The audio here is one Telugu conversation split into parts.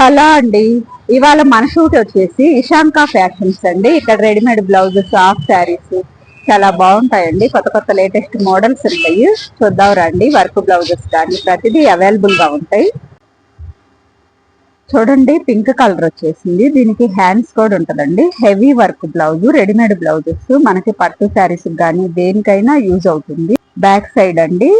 హలో అండి. ఇవాళ మన షూట్ వచ్చేసి ఇషాంకా ఫ్యాషన్స్ అండి. ఇక్కడ రెడీమేడ్ బ్లౌజెస్ హాఫ్ శారీస్ చాలా బాగుంటాయండి. కొత్త కొత్త లేటెస్ట్ మోడల్స్ ఉంటాయి. చూద్దాం రండి. వర్క్ బ్లౌజెస్ కానీ ప్రతిదీ అవైలబుల్గా ఉంటాయి. చూడండి పింక్ కలర్ వచ్చేసింది. దీనికి హ్యాండ్స్ కూడా ఉంటుందండి. Heavy work blouse readymade blouses. మనకి పట్టు శారీస్ కానీ దేనికైనా యూజ్ అవుతుంది. బ్యాక్ సైడ్ అండి.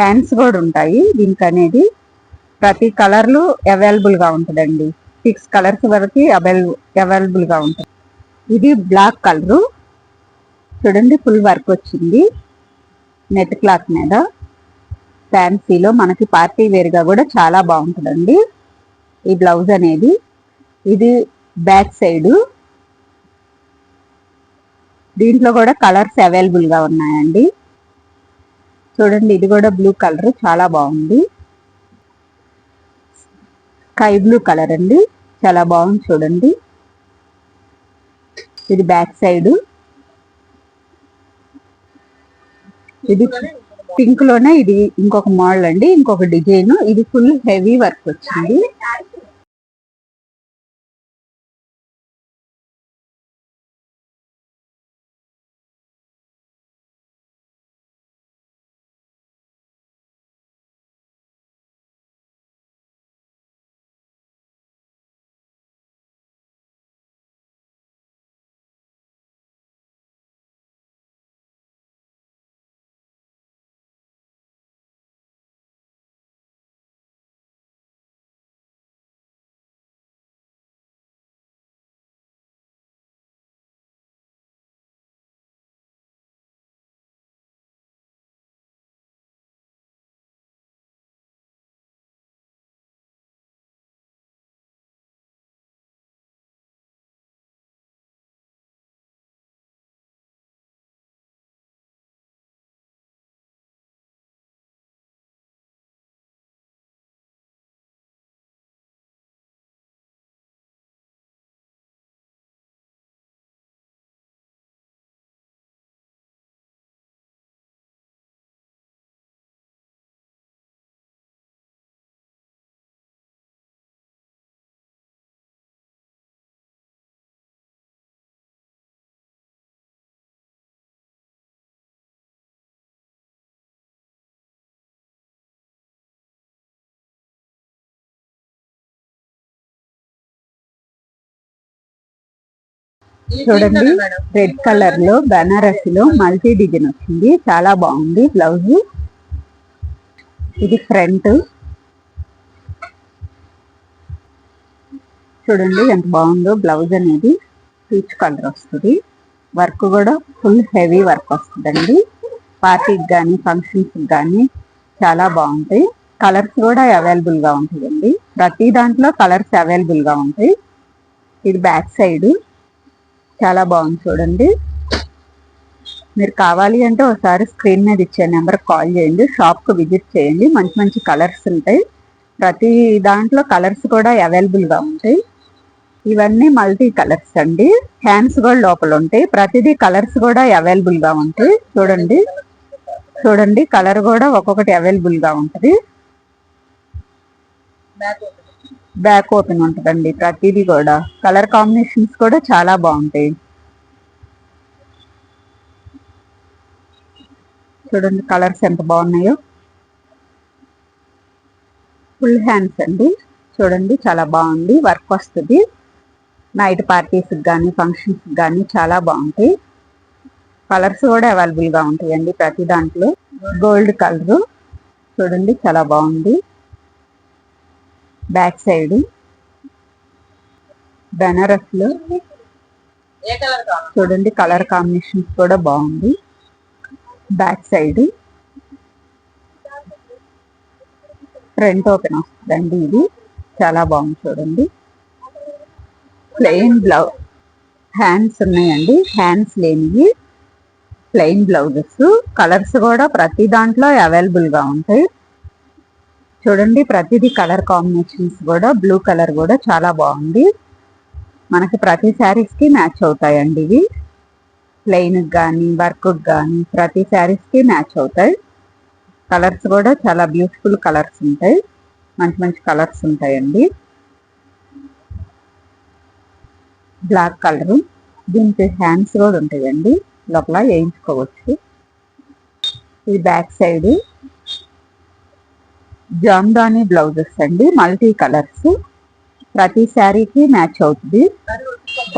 హ్యాండ్స్ కూడా ఉంటాయి దీనికి అనేది ప్రతి కలర్లు అవైలబుల్గా ఉంటుందండి. సిక్స్ కలర్స్ వరకు అవైలబుల్గా ఉంటుంది. ఇది బ్లాక్ కలర్. చూడండి ఫుల్ వర్క్ వచ్చింది. నెట్ క్లాత్ మీద. ఫ్యాన్సీలో మనకి పార్టీ వేర్గా కూడా చాలా బాగుంటుందండి. ఈ బ్లౌజ్ అనేది. ఇది బ్యాక్ సైడు. దీంట్లో కూడా కలర్స్ అవైలబుల్గా ఉన్నాయండి. చూడండి ఇది కూడా బ్లూ కలర్. చాలా బాగుంది. స్కై బ్లూ కలర్ అండి. చాలా బాగుంది చూడండి. ఇది బ్యాక్ సైడ్. ఇది పింక్లోనే ఇది ఇంకొక మోడల్ అండి. ఇంకొక డిజైన్. ఇది ఫుల్ హెవీ వర్క్ వచ్చింది. చూడండి రెడ్ కలర్లో బనారసి లో మల్టీ డిజైన్ వచ్చింది. చాలా బాగుంది బ్లౌజ్. ఇది ఫ్రంట్. చూడండి ఎంత బాగుందో బ్లౌజ్ అనేది. పీచ్ కలర్ వస్తుంది. వర్క్ కూడా ఫుల్ హెవీ వర్క్ వస్తుందండి. పార్టీకి కానీ ఫంక్షన్స్కి కానీ చాలా బాగుంటాయి. కలర్స్ కూడా అవైలబుల్గా ఉంటాయండి. ప్రతి దాంట్లో కలర్స్ అవైలబుల్గా ఉంటాయి. ఇది బ్యాక్ సైడ్ చాలా బాగుంది చూడండి. మీరు కావాలి అంటే ఒకసారి స్క్రీన్ మీద ఇచ్చే నెంబర్ కాల్ చేయండి షాప్కి విజిట్ చేయండి. మంచి మంచి కలర్స్ ఉంటాయి. ప్రతి దాంట్లో కలర్స్ కూడా అవైలబుల్గా ఉంటాయి. ఇవన్నీ మల్టీ కలర్స్ అండి. హ్యాండ్స్ కూడా లోపల ఉంటాయి. ప్రతిదీ కలర్స్ కూడా అవైలబుల్గా ఉంటాయి. చూడండి. చూడండి కలర్ కూడా ఒక్కొక్కటి అవైలబుల్గా ఉంటుంది. బ్యాక్ ఓపెన్ ఉంటుందండి ప్రతిదీ కూడా. కలర్ కాంబినేషన్స్ కూడా చాలా బాగుంటాయి. చూడండి కలర్స్ ఎంత బాగున్నాయో. ఫుల్ హ్యాండ్స్ అండి. చూడండి చాలా బాగుంది. వర్క్ వస్తుంది. నైట్ పార్టీస్కి కానీ ఫంక్షన్స్కి కానీ చాలా బాగుంటాయి. కలర్స్ కూడా అవైలబుల్గా ఉంటాయండి ప్రతి దాంట్లో. Gold colour. చూడండి చాలా బాగుంది. Back side. బెనారస్లో చూడండి కలర్ కాంబినేషన్స్ కూడా బాగుంది. Back side. ఫ్రంట్ ఓపెన్ వస్తుందండి ఇది. చాలా బాగుంది చూడండి. ప్లెయిన్ బ్లౌజ్ హ్యాండ్స్ ఉన్నాయండి. హ్యాండ్స్ లేనివి. Plain blouses. కలర్స్ కూడా ప్రతి దాంట్లో అవైలబుల్గా ఉంటాయి. చూడండి ప్రతిదీ కలర్ కాంబినేషన్స్ కూడా బ్లూ కలర్ కూడా చాలా బాగుంది. మనకి ప్రతి శారీస్కి మ్యాచ్ అవుతాయండి ఇవి. ప్లెయిన్కి కానీ వర్క్కి కానీ ప్రతి శారీస్కి మ్యాచ్ అవుతాయి. కలర్స్ కూడా చాలా బ్యూటిఫుల్ కలర్స్ ఉంటాయి. మంచి మంచి కలర్స్ ఉంటాయండి. బ్లాక్ కలర్ దీనికి హ్యాండ్స్ కూడా ఉంటాయండి. లోపల వేయించుకోవచ్చు. ఇది బ్యాక్ సైడ్ జామ్దాని బ్లౌజెస్ అండి మల్టీ కలర్స్. ప్రతి శారీకి మ్యాచ్ అవుతుంది.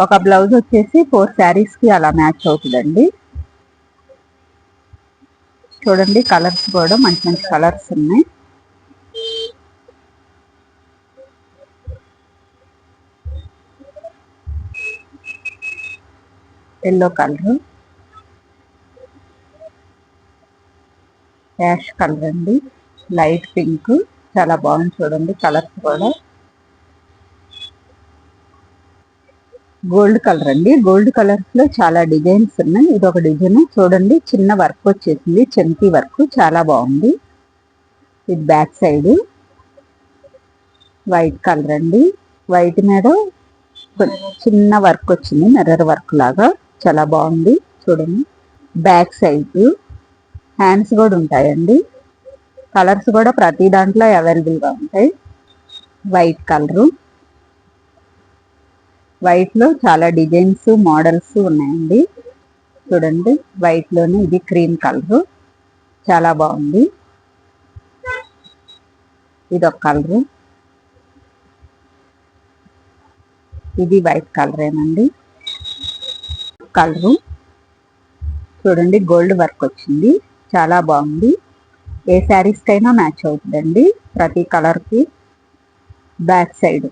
ఒక బ్లౌజ్ వచ్చేసి ఫోర్ శారీస్కి అలా మ్యాచ్ అవుతుందండి. చూడండి కలర్స్ కూడా మంచి మంచి కలర్స్ ఉన్నాయి. Yellow colour. యాష్ కలర్ అండి. Light pink. చాలా బాగుంది చూడండి కలర్స్ కూడా. గోల్డ్ కలర్ అండి. గోల్డ్ కలర్స్లో చాలా డిజైన్స్ ఉన్నాయి. ఇది ఒక డిజైన్. చూడండి చిన్న వర్క్ వచ్చేసింది. చెంతి వర్క్. చాలా బాగుంది. ఇది బ్యాక్ సైడ్. వైట్ కలర్ అండి. వైట్ మీద చిన్న వర్క్ వచ్చింది. మిర్రర్ వర్క్ లాగా. చాలా బాగుంది. చూడండి బ్యాక్ సైడ్. హ్యాండ్స్ కూడా ఉంటాయండి. కలర్స్ కూడా ప్రతి దాంట్లో అవైలబుల్గా ఉంటాయి. White colour. వైట్లో చాలా డిజైన్స్ మోడల్స్ ఉన్నాయండి. చూడండి వైట్లోనే ఇది క్రీమ్ కలరు. చాలా బాగుంది. ఇది ఒక ఇది వైట్ కలరేనండి. కలరు. చూడండి గోల్డ్ వర్క్ వచ్చింది. చాలా బాగుంది. ఏ శారీస్కైనా మ్యాచ్ అవుతుందండి. ప్రతి కలర్కి బ్యాక్ సైడ్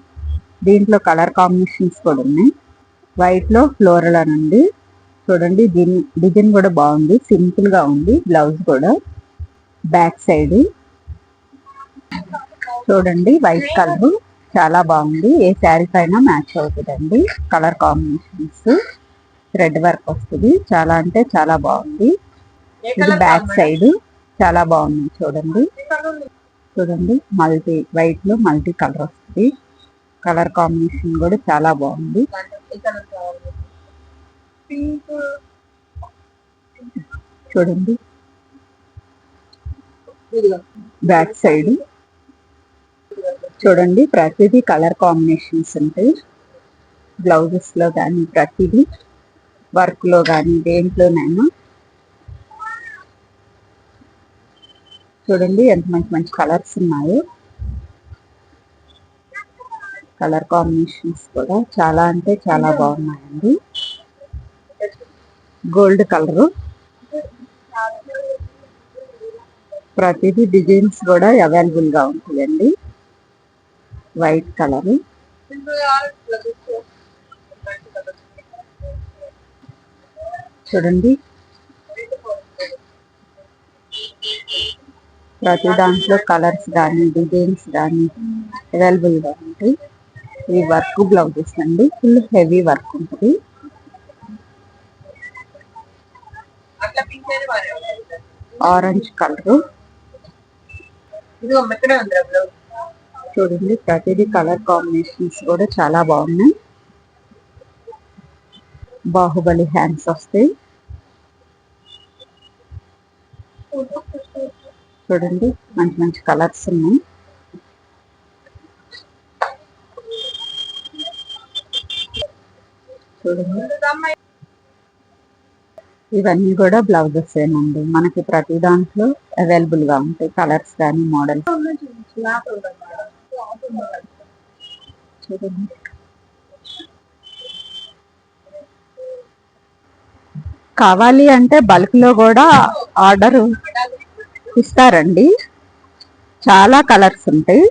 దీంట్లో కలర్ కాంబినేషన్స్ కూడా ఉన్నాయి. వైట్లో ఫ్లోరల్ అనండి చూడండి దీని డిజైన్ కూడా బాగుంది. సింపుల్గా ఉంది. బ్లౌజ్ కూడా బ్యాక్ సైడ్. చూడండి వైట్ కలర్. చాలా బాగుంది. ఏ శారీ పైన మ్యాచ్ అవుతుందండి. కలర్ కాంబినేషన్స్ థ్రెడ్ వర్క్ వస్తుంది. చాలా అంటే చాలా బాగుంది. ఇది బ్యాక్ సైడ్. చాలా బాగుంది చూడండి. చూడండి మల్టీ వైట్లో మల్టీ కలర్ వస్తుంది. కలర్ కాంబినేషన్ కూడా చాలా బాగుంది. చూడండి. Back side. చూడండి ప్రతిదీ కలర్ కాంబినేషన్స్ ఉంటాయి. బ్లౌజెస్లో కానీ ప్రతిదీ వర్క్లో కానీ దేంట్లోనైనా చూడండి ఎంత మంచి మంచి కలర్స్ ఉన్నాయి. కలర్ కాంబినేషన్స్ కూడా చాలా అంటే చాలా బాగున్నాయండి. గోల్డ్ కలరు ప్రతిదీ డిజైన్స్ కూడా అవైలబుల్గా ఉంటాయండి. వైట్ కలర్ చూడండి. ప్రతి దాంట్లో కలర్స్ కానీ డిజైన్స్ కానీ అవైలబుల్గా ఉంటాయి. ఈ వర్క్ బ్లౌజెస్ అండి. ఫుల్ హెవీ వర్క్ ఉంటుంది. Orange colour. చూడండి ప్రతిదీ కలర్ కాంబినేషన్స్ కూడా చాలా బాగున్నాయి. బాహుబలి హ్యాండ్స్ వస్తాయి. చూడండి మంచి మంచి కలర్స్ ఉన్నాయి. చూడండి. ఇవన్నీ కూడా బ్లౌజెస్ ఏనండి. మనకి ప్రతి దాంట్లో అవైలబుల్గా ఉంటాయి కలర్స్ కానీ మోడల్స్ చూడండి. కావాలి అంటే బల్క్లో కూడా ఆర్డర్ ఇస్తారండి. చాలా కలర్స్ ఉంటాయి.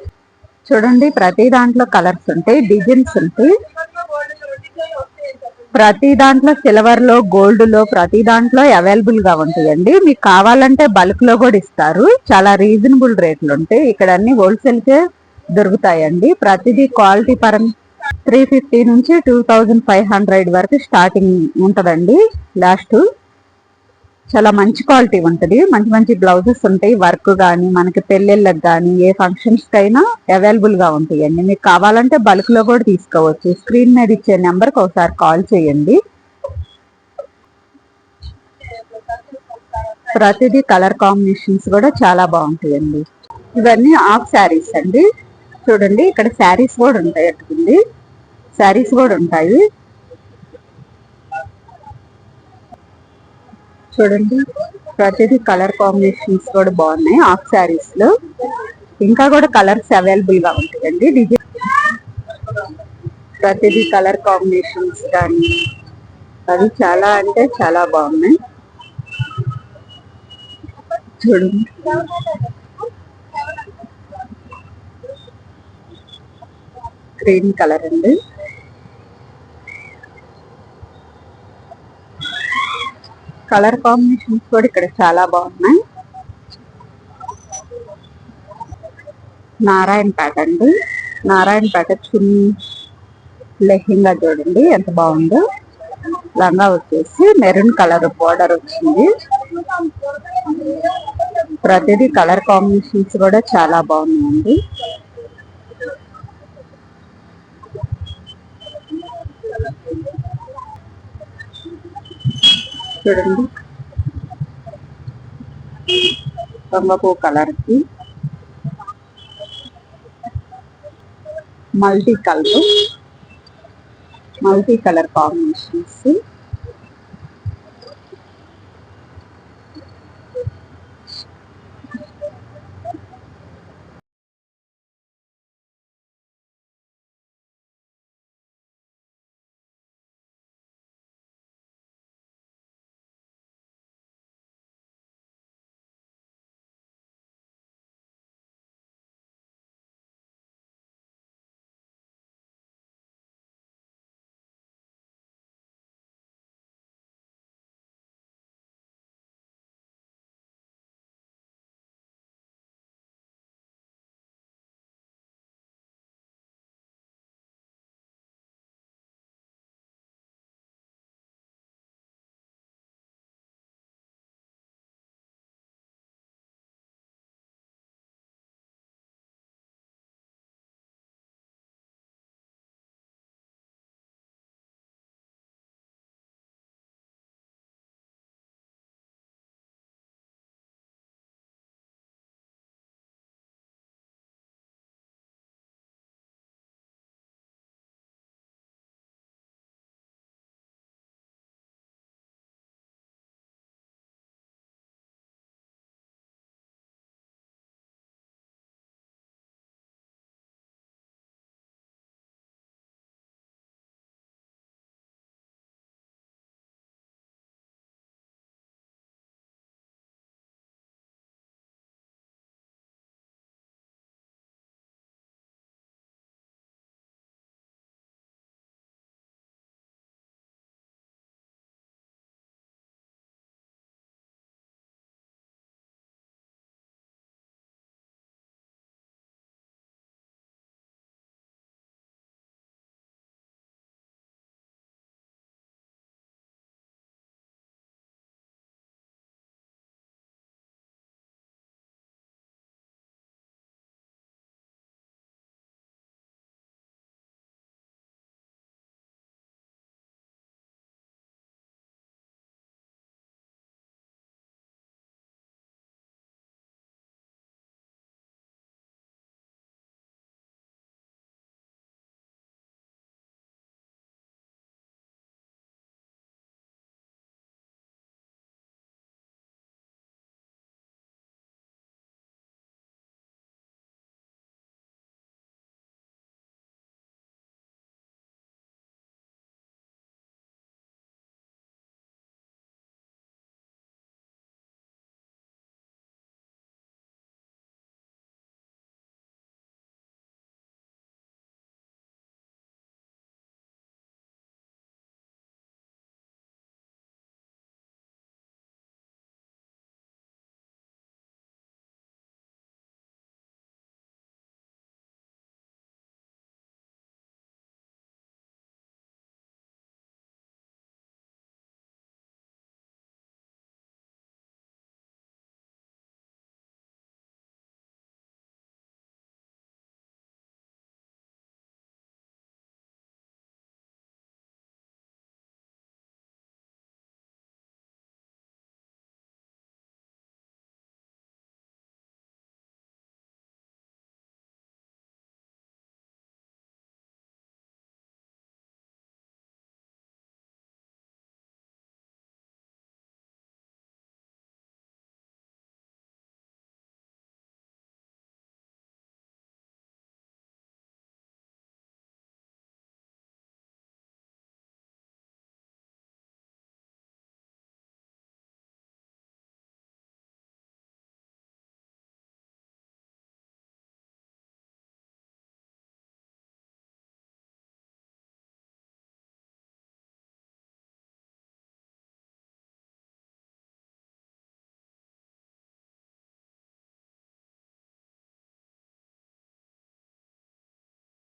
చూడండి ప్రతి దాంట్లో కలర్స్ ఉంటాయి డిజైన్స్ ఉంటాయి. ప్రతి దాంట్లో సిల్వర్లో గోల్డ్లో ప్రతి దాంట్లో అవైలబుల్గా ఉంటాయండి. మీకు కావాలంటే బల్క్లో కూడా ఇస్తారు. చాలా రీజనబుల్ రేట్లు ఉంటాయి. ఇక్కడ అన్ని హోల్సేల్కే దొరుకుతాయండి. ప్రతిదీ క్వాలిటీ పరంగా త్రీ ఫిఫ్టీ నుంచి టూ థౌజండ్ ఫైవ్ హండ్రెడ్ వరకు స్టార్టింగ్ ఉంటుందండి లాస్ట్. చాలా మంచి క్వాలిటీ ఉంటుంది. మంచి మంచి బ్లౌజెస్ ఉంటాయి. వర్క్ కానీ మనకి పెళ్ళిళ్ళకి కానీ ఏ ఫంక్షన్స్కి అయినా అవైలబుల్గా ఉంటాయండి. మీకు కావాలంటే బల్క్లో కూడా తీసుకోవచ్చు. స్క్రీన్ మీద ఇచ్చే నెంబర్కి ఒకసారి కాల్ చేయండి. ప్రతిదీ కలర్ కాంబినేషన్స్ కూడా చాలా బాగుంటాయండి. ఇవన్నీ హాఫ్ శారీస్ అండి. చూడండి ఇక్కడ శారీస్ కూడా ఉంటాయి అట్టుకుంది శారీస్ కూడా ఉంటాయి. చూడండి. ప్రతిదీ కలర్ కాంబినేషన్స్ కూడా బాగున్నాయి. హాఫ్ శారీస్లో. ఇంకా కూడా కలర్స్ అవైలబుల్గా ఉంటాయండి. డిజైన్ ప్రతిదీ కలర్ కాంబినేషన్స్ కానీ అవి చాలా అంటే చాలా బాగున్నాయి. చూడండి. గ్రీన్ కలర్ అండి. కలర్ కాంబినేషన్స్ కూడా ఇక్కడ చాలా బాగున్నాయి. నారాయణపేట అండి. నారాయణపేట చున్నీ లెహెంగా చూడండి ఎంత బాగుందో. లంగా వచ్చేసి మెరూన్ కలర్ బోర్డర్ వచ్చింది. ప్రతిదీ కలర్ కాంబినేషన్స్ కూడా చాలా బాగున్నాయండి. చూడండి. రంగపు కలర్కి multi colour multi colour combinations